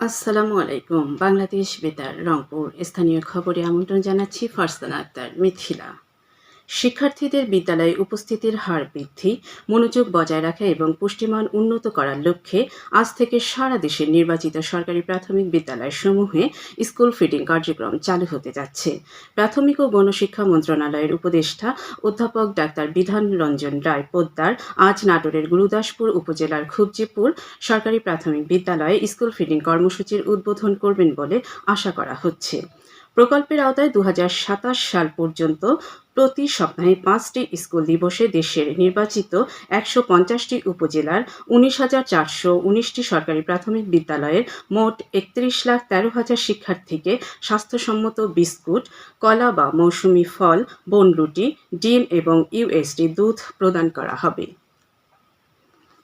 আসসালামু আলাইকুম। বাংলাদেশ বেতার রংপুর। স্থানীয় খবরে আমন্ত্রণ জানাচ্ছি ফারসানা আক্তার মিথিলা। শিক্ষার্থীদের বিদ্যালয়ে উপস্থিতির হার বৃদ্ধি, মনোযোগ বজায় রাখা এবং পুষ্টিমান উন্নত করার লক্ষ্যে আজ থেকে সারা দেশের নির্বাচিত সরকারি প্রাথমিক বিদ্যালয়সমূহে স্কুল ফিডিং কার্যক্রম চালু হতে যাচ্ছে। প্রাথমিক ও গণশিক্ষা মন্ত্রণালয়ের উপদেষ্টা অধ্যাপক ডাক্তার বিধান রঞ্জন রায় পোদ্দার আজ নাটোরের গুরুদাসপুর উপজেলার খুবজিপুর সরকারি প্রাথমিক বিদ্যালয়ে স্কুল ফিডিং কর্মসূচির উদ্বোধন করবেন বলে আশা করা হচ্ছে। প্রকল্পের আওতায় দু হাজার সাতাশ সাল পর্যন্ত প্রতি সপ্তাহে পাঁচটি স্কুল দিবসে দেশের নির্বাচিত একশো পঞ্চাশটি উপজেলার উনিশ হাজার চারশো উনিশটি সরকারি প্রাথমিক বিদ্যালয়ের মোট একত্রিশ লাখ তেরো হাজার শিক্ষার্থীকে স্বাস্থ্যসম্মত বিস্কুট, কলা বা মৌসুমি ফল, বনরুটি, ডিম এবং ইউএসডি দুধ প্রদান করা হবে।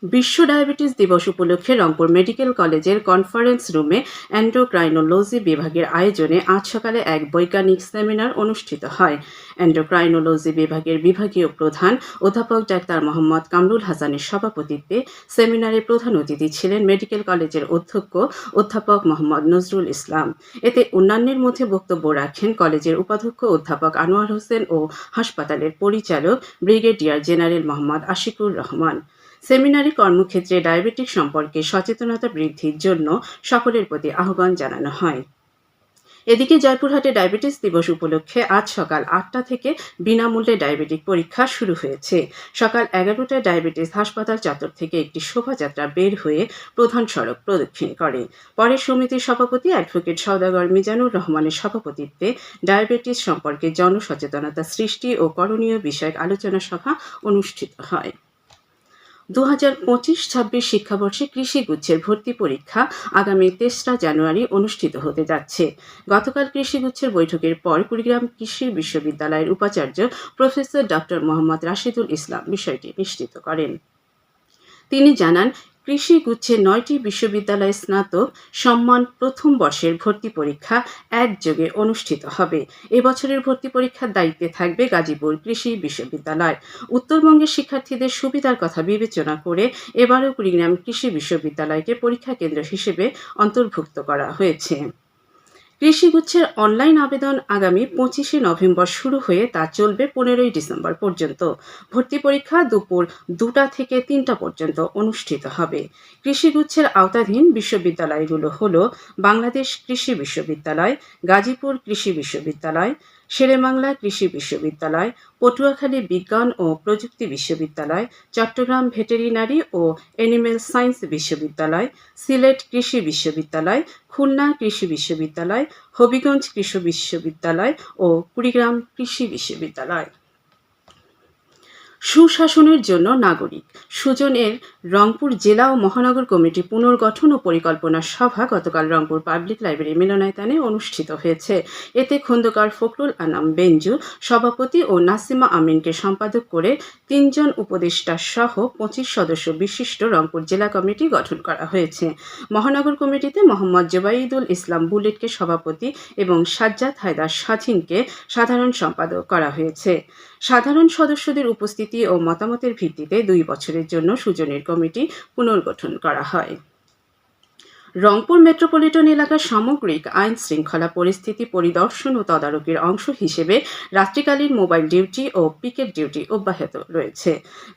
বিশ্ব ডায়াবেটিস দিবস উপলক্ষে রংপুর মেডিকেল কলেজের কনফারেন্স রুমে অ্যান্ডোক্রাইনোলজি বিভাগের আয়োজনে আজ সকালে এক বৈজ্ঞানিক সেমিনার অনুষ্ঠিত হয়। অ্যান্ডোক্রাইনোলজি বিভাগের বিভাগীয় প্রধান অধ্যাপক ডাক্তার মোহাম্মদ কামরুল হাসানের সভাপতিত্বে সেমিনারে প্রধান অতিথি ছিলেন মেডিকেল কলেজের অধ্যক্ষ অধ্যাপক মোহাম্মদ নজরুল ইসলাম। এতে অন্যান্যের মধ্যে বক্তব্য রাখেন কলেজের উপাধ্যক্ষ অধ্যাপক আনোয়ার হোসেন ও হাসপাতালের পরিচালক ব্রিগেডিয়ার জেনারেল মোহাম্মদ আশিকুর রহমান। সেমিনারে কর্মক্ষেত্রে ডায়াবেটিক সম্পর্কে সচেতনতা বৃদ্ধির জন্য সকলের প্রতি আহ্বান জানানো হয়। এদিকে জয়পুরহাটে ডায়াবেটিস দিবস উপলক্ষে আজ সকাল আটটা থেকে বিনামূল্যে ডায়াবেটিক পরীক্ষা শুরু হয়েছে। সকাল এগারোটায় ডায়াবেটিস হাসপাতাল চত্বর থেকে একটি শোভাযাত্রা বের হয়ে প্রধান সড়ক প্রদক্ষিণ করে। পরে সমিতির সভাপতি অ্যাডভোকেট সওদাগর মিজানুর রহমানের সভাপতিত্বে ডায়াবেটিস সম্পর্কে জনসচেতনতা সৃষ্টি ও করণীয় বিষয়ক আলোচনা সভা অনুষ্ঠিত হয়। দু হাজার পঁচিশ ছাব্বিশ শিক্ষাবর্ষে কৃষি গুচ্ছের ভর্তি পরীক্ষা আগামী তেসরা জানুয়ারি অনুষ্ঠিত হতে যাচ্ছে। গতকাল কৃষি গুচ্ছের বৈঠকের পর কুড়িগ্রাম কৃষি বিশ্ববিদ্যালয়ের উপাচার্য প্রফেসর ডক্টর মোহাম্মদ রাশিদুল ইসলাম বিষয়টি নিশ্চিত করেন। তিনি জানান কৃষি গুচ্ছে নয়টি বিশ্ববিদ্যালয়ে স্নাতক সম্মান প্রথম বর্ষের ভর্তি পরীক্ষা একযোগে অনুষ্ঠিত হবে। এবছরের ভর্তি পরীক্ষার দায়িত্বে থাকবে গাজীপুর কৃষি বিশ্ববিদ্যালয়। উত্তরবঙ্গের শিক্ষার্থীদের সুবিধার কথা বিবেচনা করে এবারও কুড়িগ্রাম কৃষি বিশ্ববিদ্যালয়কে পরীক্ষা কেন্দ্র হিসেবে অন্তর্ভুক্ত করা হয়েছে। কৃষিগুচ্ছের অনলাইন আবেদন আগামী পঁচিশে নভেম্বর শুরু হয়ে তা চলবে পনেরোই ডিসেম্বর পর্যন্ত। ভর্তি পরীক্ষা দুপুর দুটা থেকে তিনটা পর্যন্ত অনুষ্ঠিত হবে। কৃষিগুচ্ছের আওতাধীন বিশ্ববিদ্যালয়গুলো হল বাংলাদেশ কৃষি বিশ্ববিদ্যালয়, গাজীপুর কৃষি বিশ্ববিদ্যালয় শেরেবাংলা কৃষি বিশ্ববিদ্যালয়, পটুয়াখালী বিজ্ঞান ও প্রযুক্তি বিশ্ববিদ্যালয়, চট্টগ্রাম ভেটেরিনারি ও এনিম্যাল সায়েন্স বিশ্ববিদ্যালয়, সিলেট কৃষি বিশ্ববিদ্যালয়, খুলনা কৃষি বিশ্ববিদ্যালয়, হবিগঞ্জ কৃষি বিশ্ববিদ্যালয় ও কুড়িগ্রাম কৃষি বিশ্ববিদ্যালয়। সুশাসনের জন্য নাগরিক। সুজনের রংপুর জেলা ও মহানগর কমিটি পুনর্গঠন ও পরিকল্পনা সভা গতকাল রংপুর পাবলিক লাইব্রেরি মিলনায়তনে অনুষ্ঠিত হয়েছে। এতে খন্দকার ফখরুল আনাম বেঞ্জু, সভাপতি ও নাসিমা আমিনকে সম্পাদক করে তিনজন উপদেষ্টা সহ পঁচিশ সদস্য বিশিষ্ট রংপুর জেলা কমিটি গঠন করা হয়েছে। মহানগর কমিটিতে মোহাম্মদ জোবাইদুল ইসলাম বুলেটকে সভাপতি এবং সাজ্জাদ হায়দার স্বাধীনকে সাধারণ সম্পাদক করা হয়েছে। সাধারণ সদস্যদের উপস্থিতি ও মতামতের ভিত্তিতে দুই বছরের জন্য সুজনের কমিটি পুনর্গঠন করা হয়। রংপুর মেট্রোপলিটন এলাকার সামগ্রিক আইন শৃঙ্খলা পরিস্থিতি পরিদর্শন ও তদারকির অংশ হিসেবে রাত্রিকালীন মোবাইল ডিউটি ও পিকেট ডিউটি অব্যাহত রয়েছে।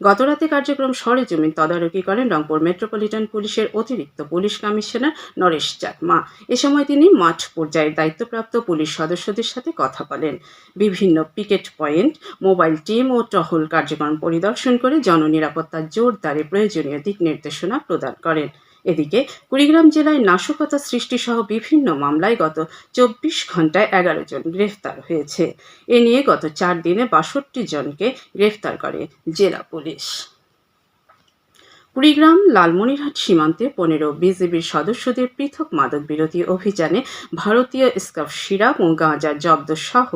গতরাতে কার্যক্রম সরেজমিন তদারকি করেন রংপুর মেট্রোপলিটন পুলিশের অতিরিক্ত পুলিশ কমিশনার নরেশ চাকমা। এ সময় তিনি মাঠ পর্যায়ের দায়িত্বপ্রাপ্ত পুলিশ সদস্যদের সাথে কথা বলেন। বিভিন্ন পিকেট পয়েন্ট, মোবাইল টিম ও টহল কার্যক্রম পরিদর্শন করে জননিরাপত্তা জোরদারে প্রয়োজনীয় দিক নির্দেশনা প্রদান করেন। এদিকে কুড়িগ্রাম জেলায় নাশকতা সৃষ্টিসহ বিভিন্ন মামলায় গত চব্বিশ ঘন্টায় এগারো জন গ্রেফতার হয়েছে। এ নিয়ে গত চার দিনে বাষট্টি জনকে গ্রেফতার করে জেলা পুলিশ। কুড়িগ্রাম লালমনিরহাট সীমান্তে পনেরো বিজেপির সদস্যদের পৃথক মাদক বিরোধী অভিযানে ভারতীয় স্কাফ সিরাপ ও গাঁজা জব্দ সহ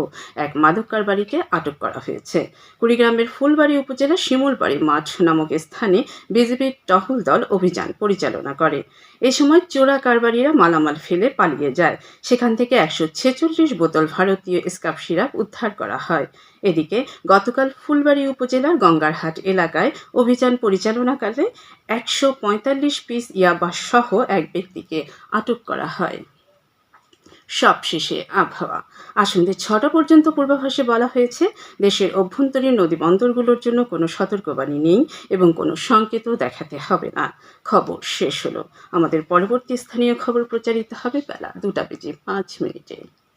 এক মাদক কারবারিকে আটক করা হয়েছে। কুড়িগ্রামের ফুলবাড়ি উপজেলার শিমুলবাড়ি মাঠ নামক স্থানে বিজেপির টহল দল অভিযান পরিচালনা করে। এ সময় চোরা কারবারিরা মালামাল ফেলে পালিয়ে যায়। সেখান থেকে একশো ছেচল্লিশ বোতল ভারতীয় স্কাফ সিরাপ উদ্ধার করা হয়। এদিকে গতকাল ফুলবাড়ী উপজেলার গঙ্গারহাট এলাকায় অভিযান পরিচালনাকালে একশো পঁয়তাল্লিশ পিস ইয়াবা সহ এক ব্যক্তিকে আটক করা হয়। সবশেষে আবহাওয়া। আসন্ধ্যে ছটা পর্যন্ত পূর্বাভাসে বলা হয়েছে, দেশের অভ্যন্তরীণ নদী বন্দরগুলোর জন্য কোনো সতর্কবাণী নেই এবং কোনো সংকেতও দেখাতে হবে না। খবর শেষ হলো। আমাদের পরবর্তী স্থানীয় খবর প্রচারিত হবে বেলা দুটা বেজে পাঁচ মিনিটে।